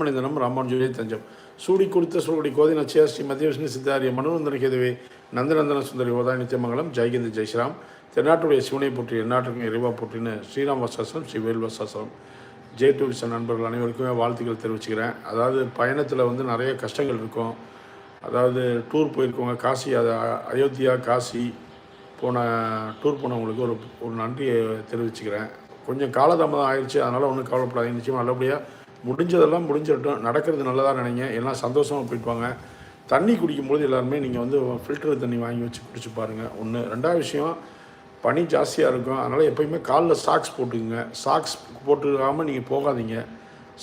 மனிதனம் ராமானுஜே தஞ்சம். சூடி கொடுத்த சூடி கோதி நச்சியா ஸ்ரீ மத்திய விஷ்ணு சித்தாரிய மனுநந்தன கேதுவே நந்தநந்தன சுந்தரி ஓதா நித்தியமங்கலம் ஜெய்கிந்த் ஜெய்ஸ்ராம். தென்னாட்டுடைய சிவனை போற்றி எந்நாட்டுக்கும் இறைவா போற்றின்னு ஸ்ரீராம் வசாசனம் ஸ்ரீ வேல் வசாசனம். ஜே டூரிசம் நண்பர்கள் அனைவருக்குமே வாழ்த்துக்கள் தெரிவிச்சுக்கிறேன். அதாவது பயணத்தில் வந்து நிறைய கஷ்டங்கள் இருக்கும். அதாவது டூர் போயிருக்கவங்க காசி அது அயோத்தியா காசி போன டூர் போனவங்களுக்கு ஒரு ஒரு நன்றியை தெரிவிச்சுக்கிறேன். கொஞ்சம் காலதாமதம் ஆயிடுச்சு அதனால் ஒன்றும் கவலைப்படாதீங்க. நிச்சயமாக நல்லபடியாக முடிஞ்சதெல்லாம் முடிஞ்சிடட்டும். நடக்கிறது நல்லதாக நினைங்க. எல்லாம் சந்தோஷமாக போயிட்டுவாங்க. தண்ணி குடிக்கும்போது எல்லாருமே நீங்கள் வந்து ஃபில்டர் தண்ணி வாங்கி வச்சு குடிச்சு பாருங்கள் ஒன்று ரெண்டாவது விஷயம் பனி ஜாஸ்தியாக இருக்கும். அதனால் எப்பயுமே காலில் சாக்ஸ் போட்டுக்குங்க. சாக்ஸ் போட்டுக்காமல் நீங்கள் போகாதீங்க.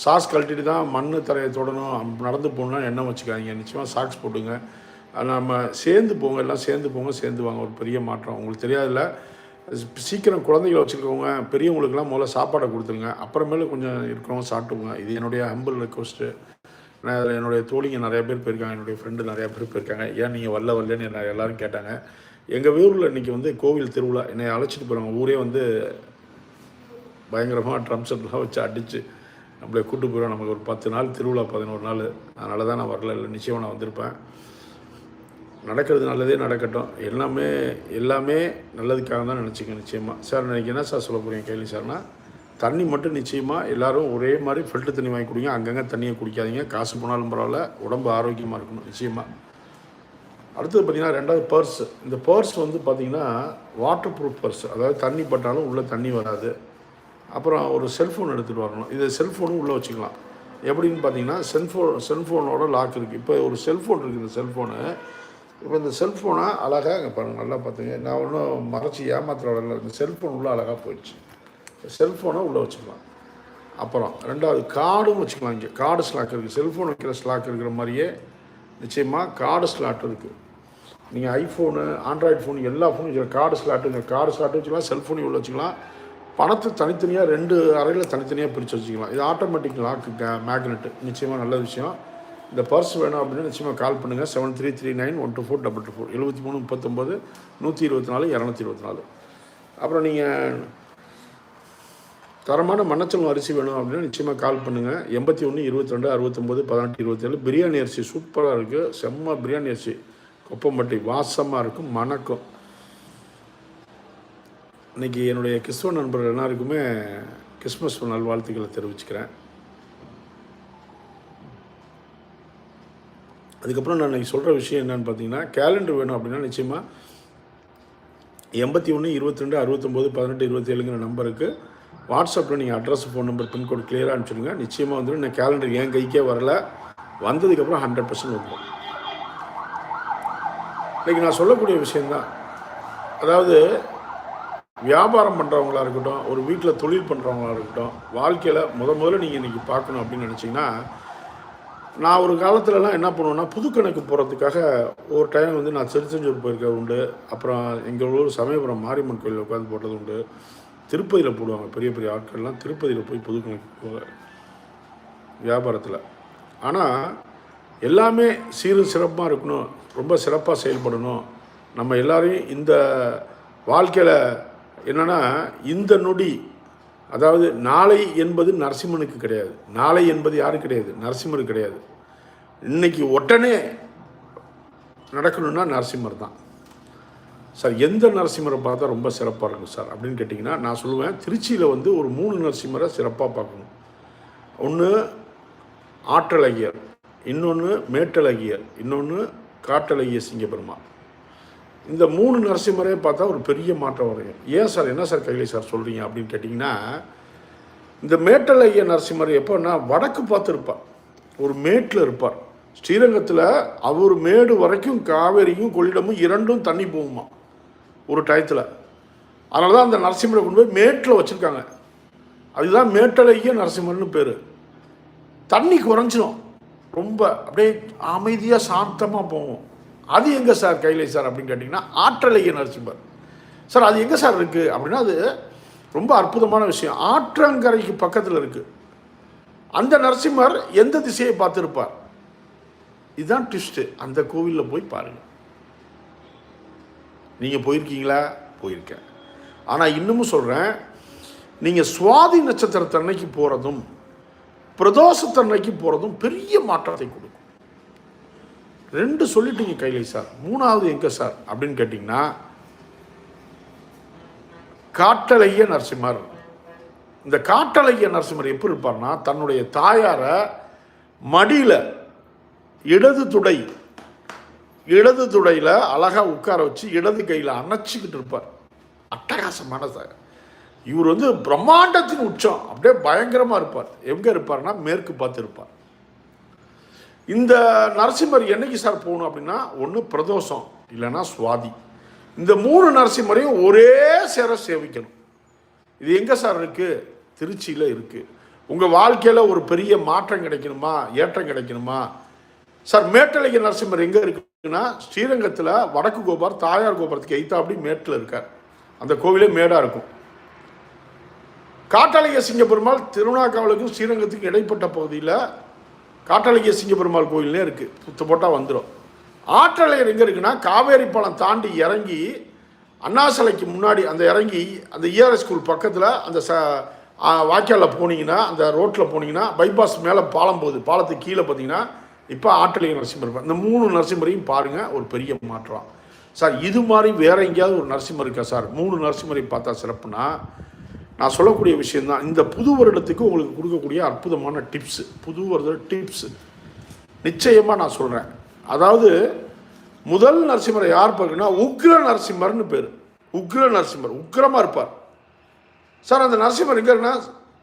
சாக்ஸ் கழட்டிட்டு தான் மண் தரையை தொடணும். நடந்து போகணும்னா எண்ணம் வச்சுக்காதீங்க. நிச்சயமாக சாக்ஸ் போட்டுங்க. நம்ம சேர்ந்து போங்க. எல்லாம் சேர்ந்து போங்க. சேர்ந்து வாங்க. ஒரு பெரிய மாற்றம். உங்களுக்கு தெரியாதுல்ல. சீக்கிரம் குழந்தைகளை வச்சுருக்கவங்க பெரியவங்களுக்கெல்லாம் முதல்ல சாப்பாடை கொடுத்துருங்க. அப்புறமேல கொஞ்சம் இருக்கிறவங்க சாப்பிட்டுங்க இது என்னுடைய ஹம்பிள் ரெக்வஸ்ட்டு நான் அதில் என்னுடைய தோழிங்க நிறைய பேர் போயிருக்காங்க என்னுடைய ஃப்ரெண்டு நிறையா பேர் போயிருக்காங்க. ஏன் நீங்கள் வரல வரலன்னு என்ன எல்லாரும் கேட்டாங்க. எங்கள் ஊரில் இன்றைக்கி வந்து கோவில் திருவிழா. என்னை அழைச்சிட்டு போகிறாங்க ஊரே வந்து பயங்கரமாக ட்ரம் செட்லாம் வச்சு அடித்து நம்மளை கூட்டு போயிடும் நமக்கு ஒரு பத்து நாள் திருவிழா பதினோரு நாள். அதனால தான் நான் வரல இல்லை. நிச்சயமாக நான் வந்திருப்பேன். நடக்கிறது நல்லதே நடக்கட்டும். எல்லாமே எல்லாமே நல்லதுக்காக தான் நினச்சிங்க நிச்சயமாக சார் இன்றைக்கி என்ன சார் சொல்ல போகிறீங்க கேள்வி சார்னா தண்ணி மட்டும் நிச்சயமாக எல்லோரும் ஒரே மாதிரி ஃபில்டர் தண்ணி வாங்கி குடிங்க. அங்கங்கே தண்ணியை குடிக்காதீங்க. காசு போனாலும் பரவாயில்ல. உடம்பு ஆரோக்கியமாக இருக்கணும் நிச்சயமாக அடுத்தது பார்த்திங்கன்னா ரெண்டாவது பர்ஸ் இந்த பர்ஸ் வந்து பார்த்திங்கன்னா வாட்டர் ப்ரூஃப் பர்ஸ் அதாவது தண்ணி பட்டாலும் உள்ளே தண்ணி வராது. அப்புறம் ஒரு செல்ஃபோன் எடுத்துகிட்டு வரணும். இதை செல்ஃபோனும் உள்ளே வச்சுக்கலாம். எப்படின்னு பார்த்தீங்கன்னா செல்ஃபோன் செல்ஃபோனோட லாக் இருக்குது இப்போ ஒரு செல்ஃபோன் இருக்குது இந்த செல்ஃபோனு இப்போ இந்த செல்ஃபோனை அழகாக இங்கே பாருங்கள் நல்லா பார்த்துங்க. நான் ஒன்றும் மறைச்சி ஏமாத்திர வரல இந்த செல்ஃபோன் உள்ளே அழகாக போயிடுச்சு. செல்ஃபோனை உள்ளே வச்சுக்கலாம். அப்புறம் ரெண்டாவது கார்டும் வச்சுக்கலாம் இங்கே. கார்டு ஸ்லாக் இருக்குது செல்ஃபோன் வைக்கிற ஸ்லாக் இருக்கிற மாதிரியே நிச்சயமாக கார்டு ஸ்லாட் இருக்குது நீங்கள் ஐஃபோனு ஆண்ட்ராய்டு ஃபோன் எல்லா ஃபோனும் வச்சுக்கலாம். கார்டு ஸ்லாட்டு கார்டு ஸ்லாட்டு வச்சுக்கலாம் செல்ஃபோனையும் உள்ள வச்சுக்கலாம். பணத்தை தனித்தனியாக ரெண்டு அறையில் தனித்தனியாக பிரித்து வச்சுக்கலாம். இது ஆட்டோமேட்டிக் லாக்கு மேக்னெட்டு. நிச்சயமாக நல்ல விஷயம். இந்த பர்ஸ் வேணும் அப்படின்னு நிச்சயமாக கால் பண்ணுங்கள் seven three three nine one two four double two four எழுபத்தி மூணு முப்பத்தொம்போது நூற்றி இருபத்தி நாலு இரநூத்தி இருபத்தி நாலு. அப்புறம் நீங்கள் தரமான மண்ணச்சலம் அரிசி வேணும் அப்படின்னா நிச்சயமாக கால் பண்ணுங்கள் எண்பத்தி ஒன்று இருபத்தி ரெண்டு அறுபத்தொம்போது பதினெட்டு இருபத்தேழு பிரியாணி அரிசி சூப்பராக இருக்குது செம்ம பிரியாணி அரிசி. கொப்பம்பட்டி வாசமாக இருக்கும் மணக்கும். இன்றைக்கி என்னுடைய கிறிஸ்துவ நண்பர்கள் எல்லாருக்குமே கிறிஸ்மஸ் நல்வாழ்த்துக்களை தெரிவிச்சுக்கிறேன். அதுக்கப்புறம் நான் இன்றைக்கி சொல்கிற விஷயம் என்னென்னு பார்த்தீங்கன்னா கேலண்டர் வேணும் அப்படின்னா நிச்சயமாக எண்பத்தி ஒன்று இருபத்தி ரெண்டு அறுபத்தொம்போது பதினெட்டு இருபத்தி ஏழுங்கிற நம்பருக்கு வாட்ஸ்அப்பில் நீங்கள் அட்ரஸ் ஃபோன் நம்பர் பின்கோடு கிளியராக அனுப்பிச்சிடுங்க. நிச்சயமாக வந்துட்டு நான் கேலண்டர் என் கைக்கே வரல. வந்ததுக்கப்புறம் ஹண்ட்ரட் பர்சன்ட் வந்துடும் இன்றைக்கி நான் சொல்லக்கூடிய விஷயந்தான் அதாவது வியாபாரம் பண்ணுறவங்களா இருக்கட்டும் ஒரு வீட்டில் தொழில் பண்ணுறவங்களா இருக்கட்டும் வாழ்க்கையில் முத முதல்ல நீங்கள் இன்றைக்கி பார்க்கணும் அப்படின்னு நினச்சிங்கன்னா நான் ஒரு காலத்துலலாம் என்ன பண்ணுவேன்னா புது கணக்கு போகிறதுக்காக ஒரு டைம் வந்து நான் திருச்செஞ்சூர் போயிருக்க உண்டு. அப்புறம் எங்கள் ஊர் சமயபுரம் மாரியம்மன் கோயிலில் உட்காந்து போட்டது உண்டு. திருப்பதியில் போடுவாங்க பெரிய பெரிய ஆட்கள்லாம். திருப்பதியில் போய் புது கணக்கு போவாங்க வியாபாரத்தில். ஆனால் எல்லாமே சீரும் சிறப்பாக இருக்கணும். ரொம்ப சிறப்பாக செயல்படணும். நம்ம எல்லாரையும் இந்த வாழ்க்கையில் என்னென்னா இந்த நொடி அதாவது நாளை என்பது நரசிம்மனுக்கு கிடையாது. நாளை என்பது யாரும் கிடையாது? நரசிம்மருக்கு கிடையாது. இன்னைக்கு உடனே நடக்கணும்னா நரசிம்மர் தான். சார் எந்த நரசிம்மரை பார்த்தா ரொம்ப சிறப்பாக இருக்கும் சார்? அப்படின்னு கேட்டிங்கன்னா நான் சொல்லுவேன் திருச்சியில் வந்து ஒரு மூணு நரசிம்மரை சிறப்பாக பார்க்கணும். ஒன்று ஆற்றலகியர் இன்னொன்று மேட்டழகியர் இன்னொன்று காட்டழகிய சிங்கப்பெருமாள். இந்த மூணு நரசிம்மரே பார்த்தா ஒரு பெரிய மாற்றம் வரும் ஏன் சார் என்ன சார் கையில் சார் சொல்கிறீங்க அப்படின்னு கேட்டிங்கன்னா இந்த மேட்டலைய நரசிம்மர் எப்போன்னா வடக்கு பார்த்து இருப்பார் ஒரு மேட்டில் இருப்பார். ஸ்ரீரங்கத்தில் அவர் மேடு வரைக்கும் காவேரியும் கொள்ளிடமும் இரண்டும் தண்ணி போகுமா? ஒரு டயத்தில். அதனால தான் அந்த நரசிம்மரை கொண்டு போய் மேட்டில் வச்சுருக்காங்க. அதுதான் மேட்டலைய நரசிம்மர்னு பேர். தண்ணி குறைஞ்சிடும் ரொம்ப அப்படியே அமைதியாக சாந்தமாக போகும். அது எங்கே சார் கைலை சார் அப்படின்னு கேட்டிங்கன்னா ஆற்றலைய நரசிம்மர். சார் அது எங்கே சார் இருக்குது அப்படின்னா அது ரொம்ப அற்புதமான விஷயம். ஆற்றங்கரைக்கு பக்கத்தில் இருக்குது அந்த நரசிம்மர் எந்த திசையை பார்த்துருப்பார்? இதுதான் ட்விஸ்ட்டு அந்த கோவிலில் போய் பாருங்கள் நீங்கள் போயிருக்கீங்களா? போயிருக்கேன். ஆனால் இன்னமும் சொல்கிறேன் நீங்கள் சுவாதி நட்சத்திரத்தன்னைக்கு போகிறதும் பிரதோஷத்தன்னைக்கு போகிறதும் பெரிய மாற்றத்தை கொடுக்கும். ரெண்டு சொல்லிட்டீங்க கைலை சார். மூணாவது எங்கே சார் அப்படின்னு கேட்டிங்கன்னா காட்டலைய நரசிம்மர். இந்த காட்டலைய நரசிம்மர் எப்படி இருப்பார்னா தன்னுடைய தாயாரை மடியில் இடது துடை இடது துடையில் அழகாக உட்கார வச்சு இடது கையில் அணைச்சிக்கிட்டு இருப்பார். அட்டகாசமான சார். இவர் வந்து பிரம்மாண்டத்தின் உச்சம். அப்படியே பயங்கரமாக இருப்பார். எங்கே இருப்பார்னா மேற்கு பார்த்து இருப்பார் இந்த நரசிம்மர் என்னைக்கு சார் போகணும் அப்படின்னா ஒன்று பிரதோஷம் இல்லைன்னா சுவாதி. இந்த மூணு நரசிம்மரையும் ஒரே சேர சேவிக்கணும். இது எங்கே சார் இருக்குது திருச்சியில் இருக்குது உங்கள் வாழ்க்கையில் ஒரு பெரிய மாற்றம் கிடைக்கணுமா? ஏற்றம் கிடைக்கணுமா? சார் மேட்டலைக்கு நரசிம்மர் எங்கே இருக்குன்னா ஸ்ரீரங்கத்தில் வடக்கு கோபுரம் தாயார் கோபுரத்துக்கு எய்த்தா அப்படி மேட்டில் இருக்கார். அந்த கோவிலே மேடாக இருக்கும். காட்டாளிய சிங்கப்பெருமாள் திருவண்ணாக்காவலுக்கும் ஸ்ரீரங்கத்துக்கும் இடைப்பட்ட பகுதியில் காட்டாளிய சிங்கப்பெருமாள் கோயிலே இருக்குது புத்து போட்டால் வந்துடும் ஆற்றலையர் எங்கே இருக்குன்னா காவேரி பாலம் தாண்டி இறங்கி அண்ணா சிலைக்கு முன்னாடி அந்த இறங்கி அந்த இஆர்எஸ் ஸ்கூல் பக்கத்தில் அந்த ச வாய்க்காலில் போனீங்கன்னா அந்த ரோட்டில் போனீங்கன்னா பைபாஸ் மேலே பாலம் போகுது. பாலத்துக்கு கீழே பார்த்தீங்கன்னா இப்போ ஆற்றலைய நரசிம்மர் இந்த மூணு நரசிம்மரையும் பாருங்கள் ஒரு பெரிய மாற்றம். சார் இது மாதிரி வேற எங்கேயாவது ஒரு நரசிம்மர் இருக்கா சார்? மூணு நரசிம்மரை பார்த்தா சிறப்புனா நான் சொல்லக்கூடிய விஷயந்தான் இந்த புது வருடத்துக்கு உங்களுக்கு கொடுக்கக்கூடிய அற்புதமான டிப்ஸு புது வருட டிப்ஸு நிச்சயமாக நான் சொல்கிறேன் அதாவது முதல் நரசிம்மரை யார் பார்க்குன்னா உக்ர நரசிம்மர்னு பேர். உக்ர நரசிம்மர் உக்ரமாக இருப்பார். சார் அந்த நரசிம்மர் எங்கன்னா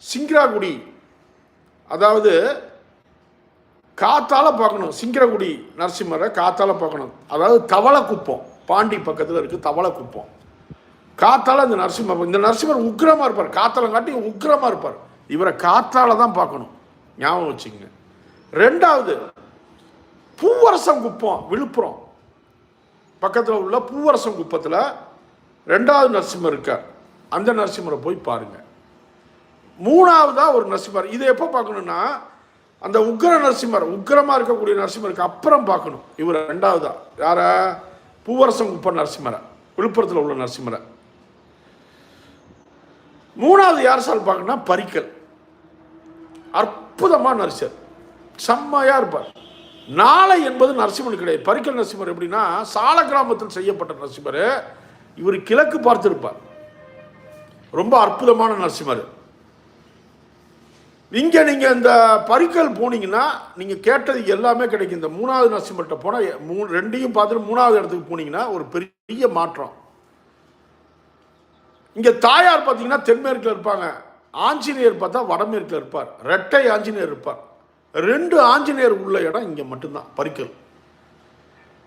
சிங்கராகுடி. அதாவது காத்தால் பார்க்கணும் சிங்கரகுடி நரசிம்மரை காத்தால் பார்க்கணும். அதாவது தவளக்குப்பம். பாண்டி பக்கத்தில் இருக்குது தவளக்குப்பம். காத்தால இந்த நரசிம்மர் இந்த நரசிம்மர் உக்கிரமாக இருப்பார். காத்தால காட்டி உக்கிரமாக இருப்பார். இவரை காத்தால தான் பார்க்கணும். ஞாபகம் வச்சுங்க ரெண்டாவது பூவரசம் குப்பம் விழுப்புரம். பக்கத்தில் உள்ள பூவரசம் குப்பத்தில் ரெண்டாவது நரசிம்மர் இருக்கார். அந்த நரசிம்மரை போய் பாருங்க. மூணாவதா ஒரு நரசிம்மர். இதை எப்போ பார்க்கணும்னா அந்த உக்ர நரசிம்மர் உக்கிரமாக இருக்கக்கூடிய நரசிம்மருக்கு அப்புறம் பார்க்கணும். இவர் ரெண்டாவதா. யார? பூவரசம் குப்பம் நரசிம்மரை. விழுப்புரத்தில் உள்ள நரசிம்மரை. மூணாவது யார் சார் பார்க்கணும்னா பரிக்கல். அற்புதமான நரிசர் செம்மையாக இருப்பார். நாளை என்பது நரசிம்மன் கிடையாது. பரிக்கல் நரசிம்மர் எப்படின்னா சால கிராமத்தில் செய்யப்பட்ட நரசிம்மர். இவர் கிழக்கு பார்த்துருப்பார். ரொம்ப அற்புதமான நரசிம்மர். இங்கே நீங்கள் இந்த பரிக்கல் போனீங்கன்னா நீங்கள் கேட்டது எல்லாமே கிடைக்கும். இந்த மூணாவது நரசிம்மர்கிட்ட போனால் மூணு ரெண்டையும் பார்த்துட்டு மூணாவது இடத்துக்கு போனீங்கன்னா ஒரு பெரிய மாற்றம். இங்கே தாயார் பார்த்தீங்கன்னா தென்மேற்கில் இருப்பாங்க. ஆஞ்சநேயர் பார்த்தா வடமேற்கில் இருப்பார். ரெட்டை ஆஞ்சநேயர் இருப்பார். ரெண்டு ஆஞ்சநேயர் உள்ள இடம் இங்கே மட்டும்தான் பறிக்கல்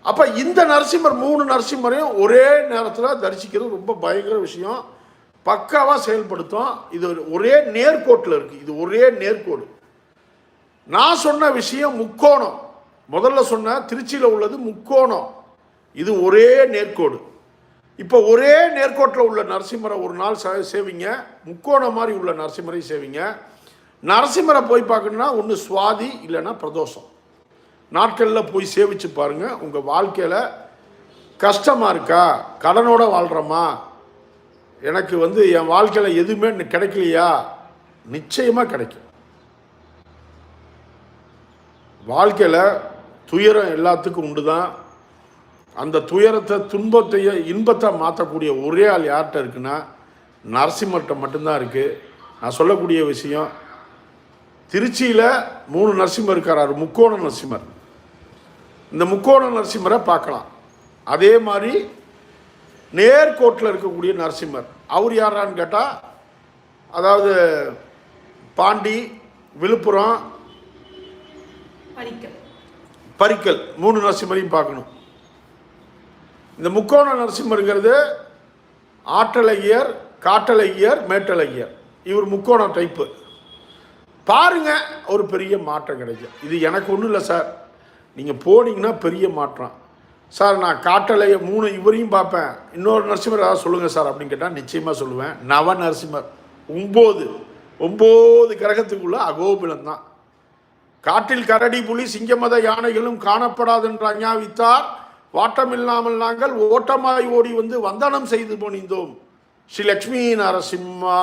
அப்போ இந்த நரசிம்மர் மூணு நரசிம்மரையும் ஒரே நேரத்தில் தரிசிக்கிறது ரொம்ப பயங்கர விஷயம். பக்காவாக செயல்படுத்தும். இது ஒரு- ஒரே நேர்கோட்டில் இருக்குது இது ஒரே நேர்கோடு. நான் சொன்ன விஷயம் முக்கோணம். முதல்ல சொன்ன திருச்சியில் உள்ளது முக்கோணம். இது ஒரே நேர்கோடு. இப்போ ஒரே நேர்கோட்டில் உள்ள நரசிம்மரை ஒரு நாள் சே- சேவிங்க. முக்கோணம் மாதிரி உள்ள நரசிம்மரையும் சேவிங்க. நரசிம்மரை போய் பார்க்கணுன்னா ஒன்று சுவாதி இல்லைன்னா பிரதோஷம். நாட்களில் போய் சேவிச்சு பாருங்கள் உங்கள் வாழ்க்கையில் கஷ்டமாக இருக்கா? கடனோடு வாழ்கிறோமா எனக்கு வந்து என் வாழ்க்கையில் எதுவுமே கிடைக்கலையா? நிச்சயமாக கிடைக்கும். வாழ்க்கையில் துயரம் எல்லாத்துக்கும் உண்டு தான் அந்த துயரத்தை துன்பத்தைய இன்பத்தை மாற்றக்கூடிய ஒரே ஆள் யார்கிட்ட இருக்குன்னா நரசிம்மர்கிட்ட மட்டும்தான் இருக்குது நான் சொல்லக்கூடிய விஷயம் திருச்சியில் மூணு நரசிம்மர் இருக்கார் முக்கோண நரசிம்மர். இந்த முக்கோண நரசிம்மரை பார்க்கலாம். அதே மாதிரி நேர்கோட்டில் இருக்கக்கூடிய நரசிம்மர். அவர் யாரான்னு கேட்டால் அதாவது பாண்டி விழுப்புரம் பரிக்கல் மூணு நரசிம்மரையும் பார்க்கணும். இந்த முக்கோண நரசிம்மருங்கிறது ஆற்றலையர் காட்டலையர் மேட்டலையர் இவர் முக்கோண டைப்பு பாருங்க ஒரு பெரிய மாற்றம் கிடைக்கும். இது எனக்கு ஒன்றும் இல்லை சார். நீங்கள் போனீங்கன்னா பெரிய மாற்றம். சார் நான் காட்டலைய மூணு இவரையும் பார்ப்பேன். இன்னொரு நரசிம்மர் ஏதாவது சொல்லுங்கள் சார் அப்படின்னு கேட்டால் நிச்சயமாக சொல்லுவேன். நவ நரசிம்மர். ஒம்பது. ஒம்பது கிரகத்துக்குள்ள அகோபிலம் தான். காட்டில் கரடி புலி சிங்கமத யானைகளும் காணப்படாதென்ற அஞ்ஞாவித்தார் வாட்டமில்லாமல் நாங்கள் ஓட்டமாய் ஓடி வந்து வந்தனம் செய்து பணிந்தோம் ஸ்ரீ லக்ஷ்மி நரசிம்மா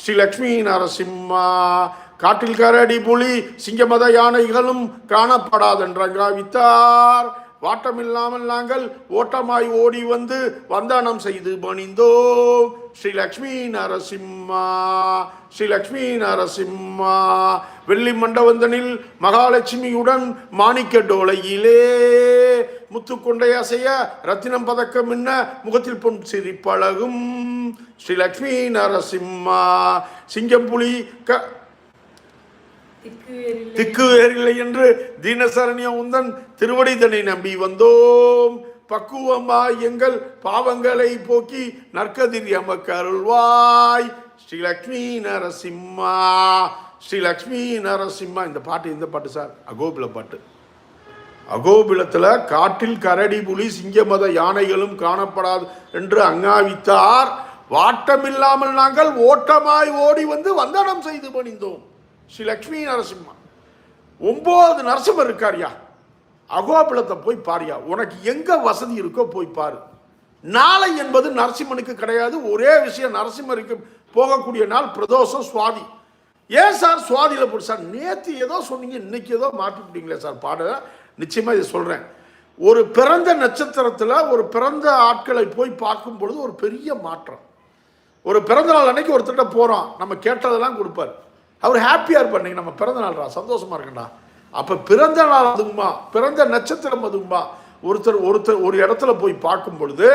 ஸ்ரீ லக்ஷ்மி நரசிம்மா காட்டில் கரடி புலி சிங்கமத யானைகளும் காணப்படாதென்றங்காவித்தார் வாட்டமில்லாமல் நாங்கள் ஓட்டமாய் ஓடி வந்து வந்தானம் செய்து பணிந்தோம் ஸ்ரீ லக்ஷ்மி நரசிம்மா ஸ்ரீ லக்ஷ்மி நரசிம்மா வெள்ளி மண்டவந்தனில் மகாலட்சுமியுடன் மாணிக்க டோலையிலே முத்துக்கொண்டை அசைய ரத்தினம் பதக்கம் என்ன முகத்தில் பொன் சிரிப்பழகும். ஸ்ரீ லக்ஷ்மி நரசிம்மா சிங்கம் புலி க திக்கு வேறில்லை. என்று தீனசரணிய உந்தன் திருவடிதனை நம்பி வந்தோம். பக்குவமாய் எங்கள் பாவங்களை போக்கி நற்கதிர் எமக்கு அருள்வாய். ஸ்ரீலக்ஷ்மி நரசிம்மா ஸ்ரீலக்ஷ்மி நரசிம்மா. இந்த பாட்டு இந்த பாட்டு சார் அகோபில பாட்டு. அகோபிலத்தில் காட்டில் கரடி புலி சிங்கமத யானைகளும் காணப்படாது என்று அங்காவித்தார். வாட்டமில்லாமல் நாங்கள் ஓட்டமாய் ஓடி வந்து வந்தனம் செய்து பணிந்தோம். ஸ்ரீ லக்ஷ்மி நரசிம்மா ஒம்பது நரசிம்மர் இருக்காரியா அகோபிலத்தை போய் பாரியா உனக்கு எங்கே வசதி இருக்கோ போய் பாரு. நாளை என்பது நரசிம்மனுக்கு கிடையாது. ஒரே விஷயம் நரசிம்மருக்கு போகக்கூடிய நாள் பிரதோஷம் சுவாதி. ஏன் சார் சுவாதியில் போட்டு சார் நேற்று ஏதோ சொன்னீங்க இன்னைக்கு ஏதோ மாற்றிவிட்டீங்களே சார் பாட நிச்சயமாக இதை சொல்கிறேன் ஒரு பிறந்த நட்சத்திரத்தில் ஒரு பிறந்த ஆட்களை போய் பார்க்கும் பொழுது ஒரு பெரிய மாற்றம். ஒரு பிறந்த நாள் அன்னைக்கு ஒருத்தர்கிட்ட போகிறோம் நம்ம கேட்டதெல்லாம் கொடுப்பார். அவர் ஹாப்பியாக இருப்பார். நீங்கள் நம்ம பிறந்த நாள்ரா சந்தோஷமாக இருக்கண்டா அப்போ பிறந்த நாள் அதுங்கம்மா பிறந்த நட்சத்திரம் அதுங்கம்மா ஒருத்தர் ஒருத்தர் ஒரு இடத்துல போய் பார்க்கும் பொழுது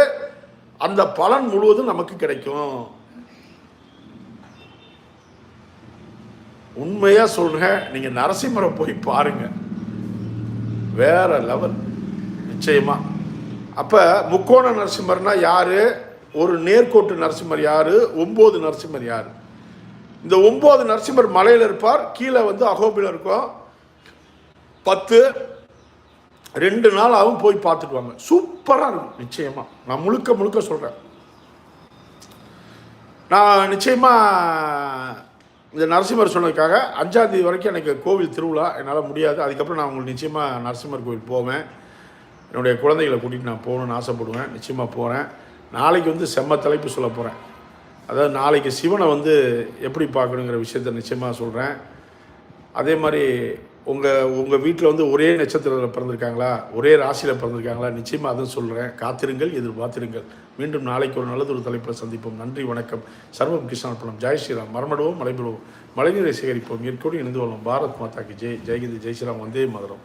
அந்த பலன் முழுவதும் நமக்கு கிடைக்கும். உண்மையாக சொல்கிறேன் நீங்கள் நரசிம்மரை போய் பாருங்கள் வேற லெவல் நிச்சயமாக அப்போ முக்கோண நரசிம்மர்னா யார்? ஒரு நேர்கோட்டு நரசிம்மர் யார்? ஒம்பது நரசிம்மர் யார்? இந்த ஒம்பது நரசிம்மர் மலையில் இருப்பார் கீழே வந்து அகோபியில் இருக்கும். பத்து ரெண்டு நாள் ஆகும் போய் பார்த்துக்குவாங்க. சூப்பராக இருக்கும் நிச்சயமாக நான் முழுக்க முழுக்க சொல்கிறேன் நான் நிச்சயமாக இந்த நரசிம்மர் சொன்னதுக்காக அஞ்சாந்தேதி வரைக்கும் எனக்கு கோவில் திருவிழா என்னால் முடியாது. அதுக்கப்புறம் நான் உங்களுக்கு நிச்சயமாக நரசிம்மர் கோவில் போவேன். என்னுடைய குழந்தைகளை கூட்டிகிட்டு நான் போகணும்னு ஆசைப்படுவேன். நிச்சயமாக போகிறேன் நாளைக்கு வந்து செம்ம தலைப்பு சொல்ல போகிறேன் அதாவது நாளைக்கு சிவனை வந்து எப்படி பார்க்கணுங்கிற விஷயத்த நிச்சயமாக சொல்கிறேன் அதே மாதிரி உங்கள் உங்கள் வீட்டில் வந்து ஒரே நட்சத்திரத்தில் பிறந்திருக்காங்களா? ஒரே ராசியில் பிறந்திருக்காங்களா? நிச்சயமாக அதுவும் சொல்கிறேன் காத்திருங்கள் எதிர்பார்த்திருங்கள். மீண்டும் நாளைக்கு ஒரு நல்லதொரு தலைப்பில் சந்திப்போம். நன்றி வணக்கம். சர்வம் கிருஷ்ணார்ப்பணம் ஜெய் ஸ்ரீராம். மரமடுவோம் மலைபடுவோம் மழைநீரை சேகரிப்போம். இயற்கையோடு இணைந்து வரும் பாரத் மாதாக்கு ஜெய். ஜெயகிந்தி ஜெய் ஸ்ரீராம். வந்தே மதுரம்.